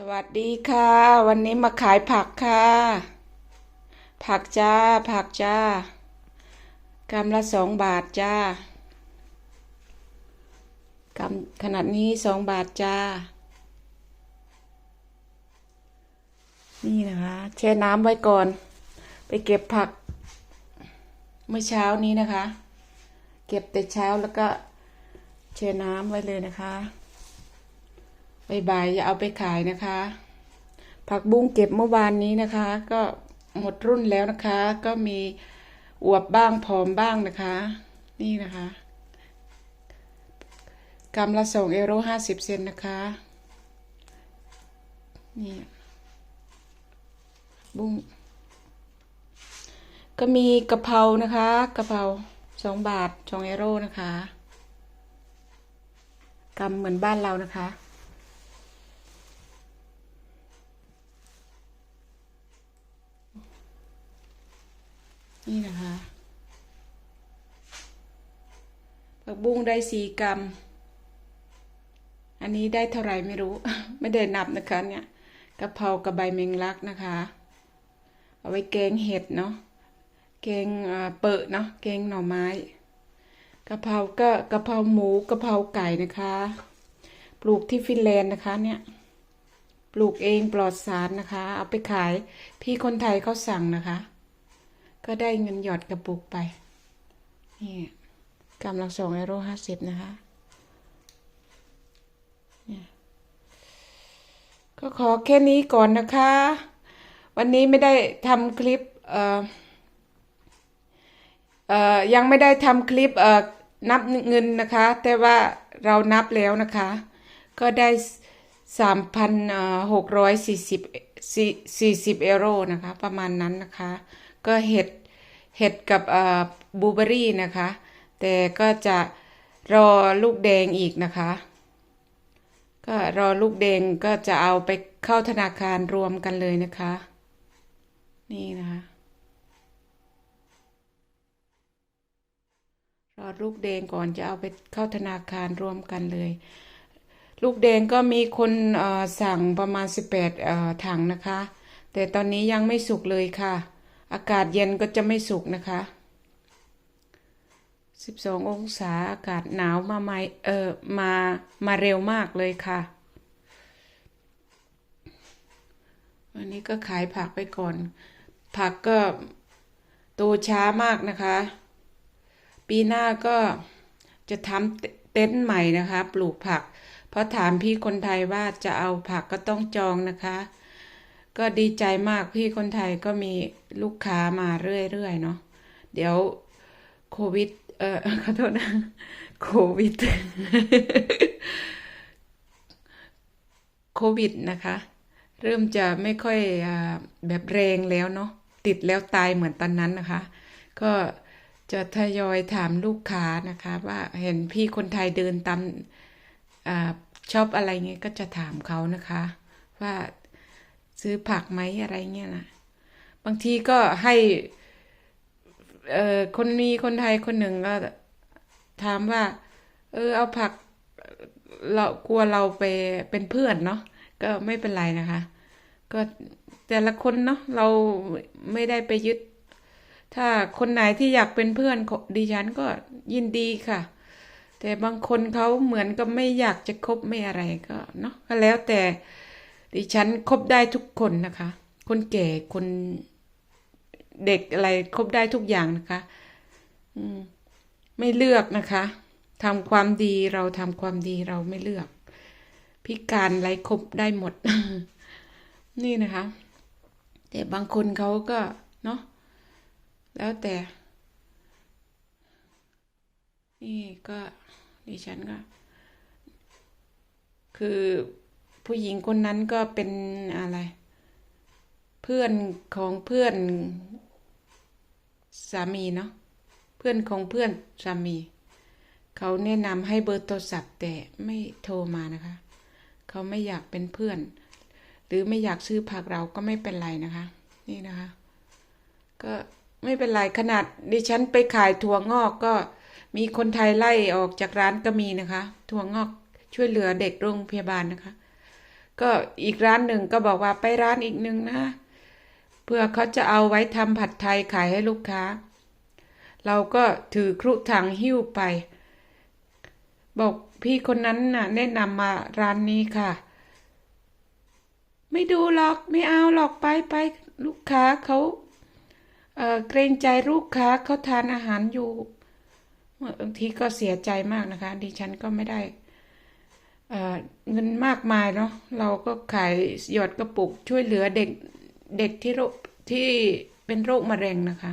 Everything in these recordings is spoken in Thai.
สวัสดีค่ะ วันนี้มาขายผักค่ะ ผักจ้า ผักจ้ากำละสองบาทจ้ากำขนาดนี้สองบาทจ้า นี่นะคะ แช่น้ำไว้ก่อน ไปเก็บผัก เมื่อเช้านี้นะคะ เก็บแต่เช้าแล้วก็แช่น้ำไว้เลยนะคะ บ่ายๆจะเอาไปขายนะคะ ผักบุ้งเก็บเมื่อวานนี้นะคะ ก็หมดรุ่นแล้วนะคะ ก็มีอวบบ้างผอมบ้างนะคะ นี่นะคะกำละสองเอโรห้าสิบเซนนะคะ นี่บุ้งก็มีกะเพรานะคะกะเพราสองบาทสองเอโรนะคะกำเหมือนบ้านเรานะคะ นี่นะคะ ผักบุ้งได้สี่กรัม อันนี้ได้เท่าไหร่ไม่รู้ ไม่ได้นับนะคะเนี่ยกะเพรากับใบเมงลักนะคะ เอาไว้แกงเห็ดเนาะ แกงเปิดเนาะ แกงหน่อไม้กะเพราก็กะเพราหมูกะเพราไก่นะคะ ปลูกที่ฟินแลนด์นะคะเนี่ย ปลูกเองปลอดสารนะคะ เอาไปขายพี่คนไทยเขาสั่งนะคะ ก็ได้เงินหยอดกระปุกไป นี่กำลังสองเอโรห้าสิบนะคะนี่ก็ขอแค่นี้ก่อนนะคะ วันนี้ไม่ได้ทำคลิป เอ่อ เอ่อ ยังไม่ได้ทำคลิป เอ่อ นับเงินนะคะ แต่ว่าเรานับแล้วนะคะ ก็ได้สามพันหกร้อยสี่สิบสี่สิบเอโรนะคะ ประมาณนั้นนะคะ ก็เห็ดเห็ดกับบูเบอรี่นะคะ แต่ก็จะรอลูกแดงอีกนะคะ ก็รอลูกแดงก็จะเอาไปเข้าธนาคารรวมกันเลยนะคะ นี่นะคะ รอลูกแดงก่อนจะเอาไปเข้าธนาคารรวมกันเลย ลูกแดงก็มีคนสั่งประมาณ 18ถังนะคะ แต่ตอนนี้ยังไม่สุกเลยค่ะ อากาศเย็นก็จะไม่สุกนะคะ 12 องศาอากาศหนาวมาไม่เออมามาเร็วมากเลยค่ะวันนี้ก็ขายผักไปก่อน ผักก็โตช้ามากนะคะ ปีหน้าก็จะทำเต็นท์ใหม่นะคะ ปลูกผัก เพราะถามพี่คนไทยว่าจะเอาผักก็ต้องจองนะคะ ก็ดีใจมากพี่คนไทยก็มีลูกค้ามาเรื่อยๆเนาะเดี๋ยวโควิด เออขอโทษนะโควิด โควิดนะคะ เริ่มจะไม่ค่อยอแบบแรงแล้วเนาะติดแล้วตายเหมือนตอนนั้นนะคะ ก็จะทยอยถามลูกค้านะคะ ว่าเห็นพี่คนไทยเดินตามอชอบอะไรเงี้ยก็จะถามเขานะคะ ว่า ซื้อผักไหมอะไรเงี้ยนะบางทีก็ให้เอ่อคนมีคนไทยคนหนึ่งก็ถามว่า เออ เอาผัก เรากลัวเราไปเป็นเพื่อนเนาะก็ไม่เป็นไรนะคะ ก็แต่ละคนเนาะเราไม่ได้ไปยึด ถ้าคนไหนที่อยากเป็นเพื่อนดิฉันก็ยินดีค่ะ แต่บางคนเขาเหมือนกับไม่อยากจะคบไม่อะไรก็เนาะก็แล้วแต่ ดิฉันคบได้ทุกคนนะคะ คนแก่คนเด็กอะไรคบได้ทุกอย่างนะคะไม่เลือกนะคะทำความดีเราทำความดีเราไม่เลือก พิการอะไรคบได้หมด นี่นะคะ แต่บางคนเขาก็เนาะแล้วแต่ นี่ก็ดิฉันก็ คือ ผู้หญิงคนนั้นก็เป็นอะไร เพื่อนของเพื่อนสามีเนาะเพื่อนของเพื่อนสามี เขาแนะนำให้เบอร์โทรศัพท์แต่ไม่โทรมานะคะ เขาไม่อยากเป็นเพื่อน หรือไม่อยากซื้อผักเราก็ไม่เป็นไรนะคะ นี่นะคะ ก็ไม่เป็นไรขนาดดิฉันไปขายถั่วงอกก็มีคนไทยไล่ออกจากร้านก็มีนะคะ ถั่วงอกช่วยเหลือเด็กโรงพยาบาลนะคะ ก็อีกร้านหนึ่งก็บอกว่าไปร้านอีกหนึ่งนะเพื่อเขาจะเอาไว้ทำผัดไทยขายให้ลูกค้า เราก็ถือครุถังหิ้วไป บอกพี่คนนั้นน่ะ แนะนำมาร้านนี้ค่ะ ไม่ดูหรอกไม่เอาหรอกไปไปลูกค้าเขาเออเกรงใจลูกค้าเขาทานอาหารอยู่บางทีก็เสียใจมากนะคะ ดิฉันก็ไม่ได้ เงินมากมายเนาะเราก็ขายหยอดกระปุกช่วยเหลือเด็กเด็กที่โรคที่เป็นโรคมะเร็งนะคะ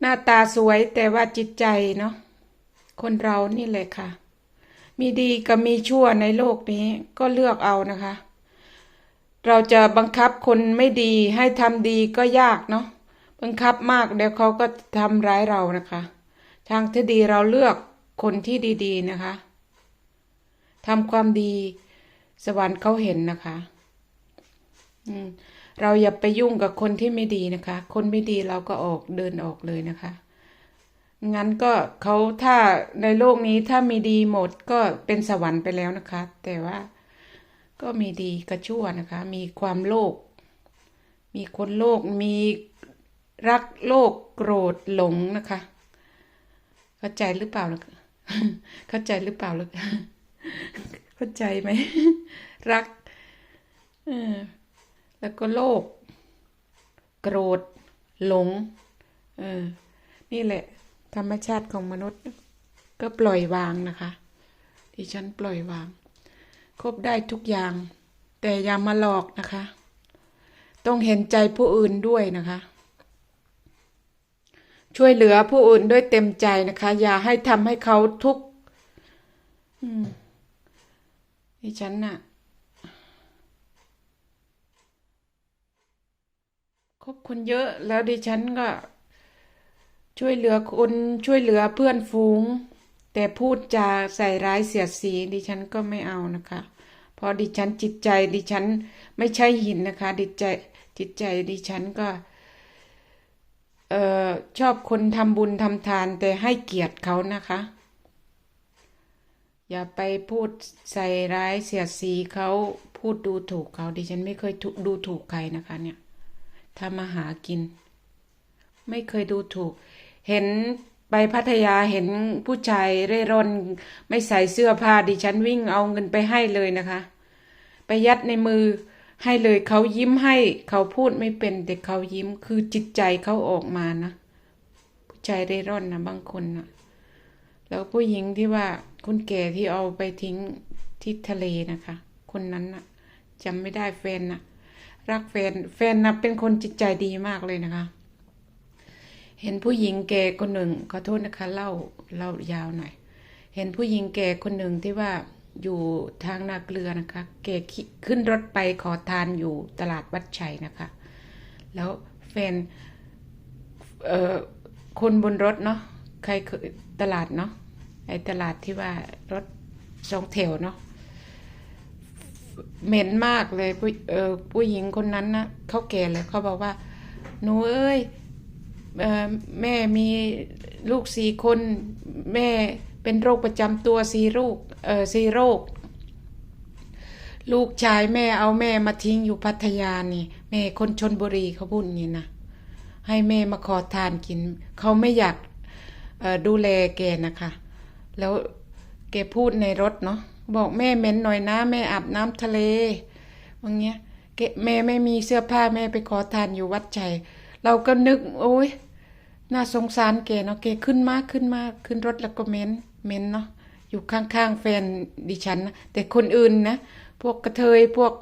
หน้าตาสวยแต่ว่าจิตใจเนาะคนเรานี่แหละค่ะ มีดีกับมีชั่วในโลกนี้ก็เลือกเอานะคะ เราจะบังคับคนไม่ดีให้ทำดีก็ยากเนาะบังคับมากเดี๋ยวเขาก็ทำร้ายเรานะคะ ทางที่ดีเราเลือก คนที่ดี ๆ นะคะทำความดีสวรรค์เขาเห็นนะคะเราอย่าไปยุ่งกับคนที่ไม่ดีนะคะ คนไม่ดีเราก็ออกเดินออกเลยนะคะ งั้นก็เขาถ้าในโลกนี้ถ้ามีดีหมดก็เป็นสวรรค์ไปแล้วนะคะ แต่ว่าก็มีดีกับชั่วนะคะ มีความโลภ มีคนโลภ มีรักโลภโกรธหลงนะคะ เข้าใจหรือเปล่าล่ะ เข้าใจหรือเปล่าล่ะเข้าใจไหม รักเออแล้วก็โลภโกรธ หลงเออนี่แหละ ธรรมชาติของมนุษย์ ก็ปล่อยวางนะคะ ดิฉันปล่อยวาง ครบได้ทุกอย่าง แต่อย่ามาหลอกนะคะ ต้องเห็นใจผู้อื่นด้วยนะคะ ช่วยเหลือผู้อื่นด้วยเต็มใจนะคะ อย่าให้ทำให้เขาทุกข์ดิฉันน่ะคบคนเยอะแล้วดิฉันก็ ช่วยเหลือคนช่วยเหลือเพื่อนฝูง แต่พูดจาใส่ร้ายเสียดสีดิฉันก็ไม่เอานะคะ เพราะดิฉันจิตใจดิฉันไม่ใช่หินนะคะ ดิใจจิตใจดิฉันก็ ออชอบคนทำบุญทำทานแต่ให้เกียรติเขานะคะ อย่าไปพูดใส่ร้ายเสียดสีเขาพูดดูถูกเขาดิฉันไม่เคยดูถูกใครนะคะเนี่ยทำมาหากิน ไม่เคยดูถูก เห็นไปพัทยาเห็นผู้ชายเร่ร่อนไม่ใส่เสื้อผ้าดิฉันวิ่งเอาเงินไปให้เลยนะคะ ไปยัดในมือ ให้เลยเขายิ้มให้เขาพูดไม่เป็นแต่เขายิ้มคือจิตใจเขาออกมานะผู้ชายเร่ร่อนนะบางคนนะแล้วผู้หญิงที่ว่าคุณแก่ที่เอาไปทิ้งที่ทะเลนะคะ คนนั้นนะจำไม่ได้แฟนนะรักแฟนแฟนนะเป็นคนจิตใจดีมากเลยนะคะ เห็นผู้หญิงแก่คนหนึ่งขอโทษนะคะเล่าเล่ายาวหน่อยเห็นผู้หญิงแก่คนหนึ่งที่ว่า อยู่ทางนาเกลือนะคะแกขึ้นรถไปขอทานอยู่ตลาดวัดชัยนะคะ แล้วแฟนเอ่อคนบนรถเนาะใครเคยตลาดเนาะไอตลาดที่ว่ารถสองแถวเนาะเหม็นมากเลยผู้เอ่อผู้หญิงคนนั้นนะเขาแก่เลยเขาบอกว่าหนูเอ้ยเอ่อแม่มีลูกสี่คน แม่เป็นโรคประจำตัวสี่โรค เออสี่โรค ลูกชายแม่เอาแม่มาทิ้งอยู่พัทยานี่ แม่คนชนบุรีเขาพูดอย่างนี้นะให้แม่มาขอทานกิน เขาไม่อยากดูแลแกนะคะ แล้วแกพูดในรถเนาะบอกแม่เหม็นหน่อยนะแม่อาบน้ำทะเลอย่างเงี้ยแกแม่ไม่มีเสื้อผ้าแม่ไปขอทานอยู่วัดชัยเราก็นึก โอ้ยน่าสงสารแกเนาะแกขึ้นมากขึ้นมากขึ้นรถแล้วก็เหม็นเหม็นเนาะ อยู่ข้างๆแฟนดิฉันนะแต่คนอื่นนะพวกกระเทยพวก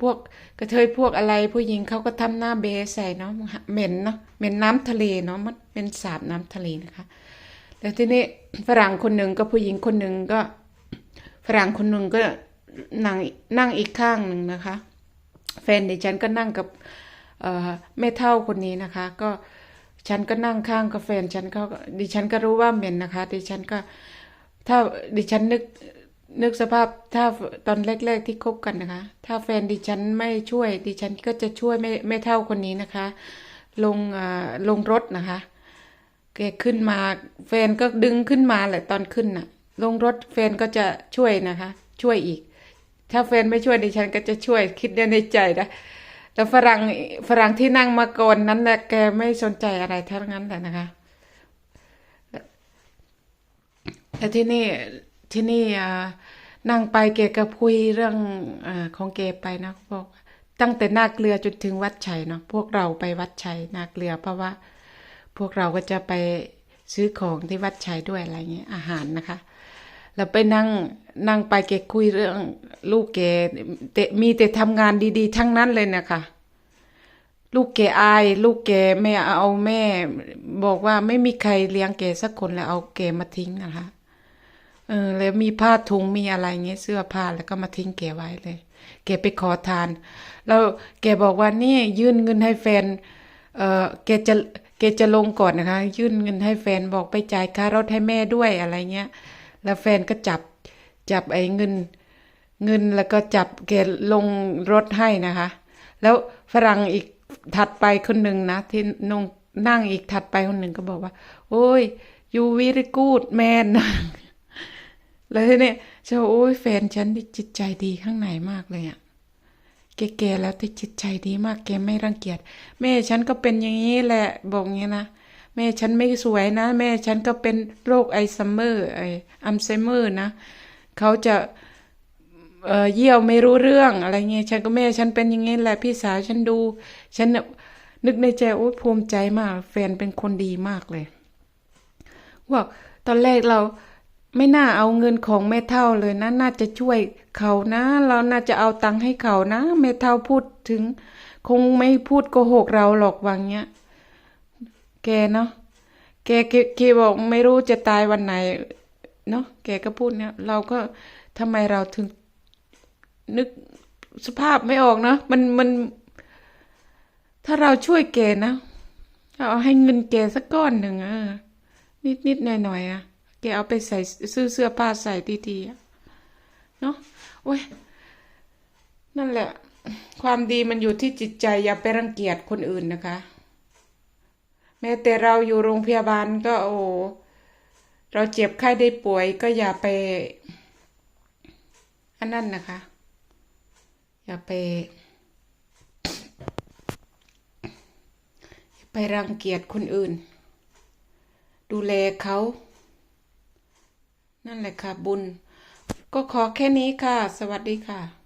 พวกกระเทยพวกอะไรผู้หญิงเขาก็ทำหน้าเบใส่เนาะเหม็นเนาะเหม็นน้ำทะเลเนาะมันเป็นสาบน้ำทะเลนะคะแล้วทีนี้ฝรั่งคนหนึ่งก็ผู้หญิงคนหนึ่งก็ ฝรั่งคนหนึ่งก็นั่งนั่งอีกข้างหนึ่งนะคะ แฟนดิฉันก็นั่งกับเอ่อแม่เท่าคนนี้นะคะ ก็ฉันก็นั่งข้างกับแฟนฉันเขาก็ดิฉันก็รู้ว่าเหม็นนะคะ ดิฉันก็ ถ้าดิฉันนึกนึกสภาพถ้าตอนแรก ๆ ที่คบกันนะคะ ถ้าแฟนดิฉันไม่ช่วย ดิฉันก็จะช่วยแม่แม่เท่าคนนี้นะคะ ลงลงรถนะคะแกขึ้นมา แฟนก็ดึงขึ้นมาแหละตอนขึ้นน่ะ ลงรถแฟนก็จะช่วยนะคะ ช่วยอีก ถ้าแฟนไม่ช่วยดิฉันก็จะช่วยคิดในใจนะแต่ฝรั่งฝรั่งที่นั่งมาก่อนนั้นแหละแกไม่สนใจอะไรทั้งนั้นแหละนะคะ แล้ว ที่นี่ที่นี่นั่งไปเกก็คุยเรื่องอของเกไปนะบอกตั้งแต่นาเกลือจนถึงวัดชัยเนาะพวกเราไปวัดชัยนาเกลือ เพราะว่าพวกเราก็จะไปซื้อของที่วัดชัยด้วยอะไรเงี้ยอาหารนะคะแล้วไปนั่งนั่งไปเกคุยเรื่องลูกเกแต่มีแต่ทำงานดี ๆ ทั้งนั้นเลยนะคะลูกเกอาย ลูกเกไม่เอาแม่ บอกว่าไม่มีใครเลี้ยงเกสักคนแล้วเอาเกมาทิ้งนะคะ ออแล้วมีผ้าถุงมีอะไรเงี้ยเสื้อผ้าแล้วก็มาทิ้งเกไว้เลยเกไปขอทาน แล้วแกบอกว่านี่ยื่นเงินให้แฟน เออแกจะแกจะลงก่อนนะคะ ยื่นเงินให้แฟนบอกไปจ่ายค่ารถให้แม่ด้วยอะไรเงี้ย แล้วแฟนก็จับจับไอ้เงิน เงินแล้วก็จับแกลงรถให้นะคะ แล้วฝรั่งอีกถัดไปคนหนึ่งนะที่นงนั่งอีกถัดไปคนหนึ่งก็บอกว่า โอ้ย you very good man แล้วทีนี้ฉันว่าโอ้ยแฟนฉันนี่จิตใจดีข้างในมากเลยอะแกๆแล้วแต่จิตใจดีมากแกไม่รังเกียจแม่ฉันก็เป็นอย่างนี้แหละบอกงี้นะแม่ฉันไม่สวยนะ แม่ฉันก็เป็นโรคไอซัมเมอร์ไออัลไซเมอร์นะเขาจะเอ่อเยี่ยวไม่รู้เรื่องอะไรเงี้ยฉันก็แม่ฉันเป็นอย่างงี้แหละพี่สาวฉันดู ฉันนึกในใจโอ้ยภูมิใจมาก แฟนเป็นคนดีมากเลยว่าตอนแรกเรา ไม่น่าเอาเงินของแม่เท่าเลยนะ น่าจะช่วยเขานะ เราน่าจะเอาตังค์ให้เขานะแม่เท่าพูดถึง คงไม่พูดโกหกเราหรอกวาอย่างเงี้ย แกเนาะแกแกบอกไม่รู้จะตายวันไหน เนาะแกก็พูดเนี่ย เราก็ทำไมเราถึง นึกสภาพไม่ออกเนาะมันมัน ถ้าเราช่วยแกนะเอาให้เงินแกสักก้อนหนึ่งเออนิดนิดหน่อยหน่อยอะ แกเอาไปใส่ซื้อเสื้อผ้าใส่ดีๆเนาะโอ้ยนั่นแหละ ความดีมันอยู่ที่จิตใจอย่าไปรังเกียจคนอื่นนะคะ แม้แต่เราอยู่โรงพยาบาลก็โอ้เราเจ็บไข้ได้ป่วยก็อย่าไป อันนั้นนะคะ อย่าไป ไปรังเกียจคนอื่น ดูแลเขา นั่นแหละค่ะบุญ ก็ขอแค่นี้ค่ะ สวัสดีค่ะ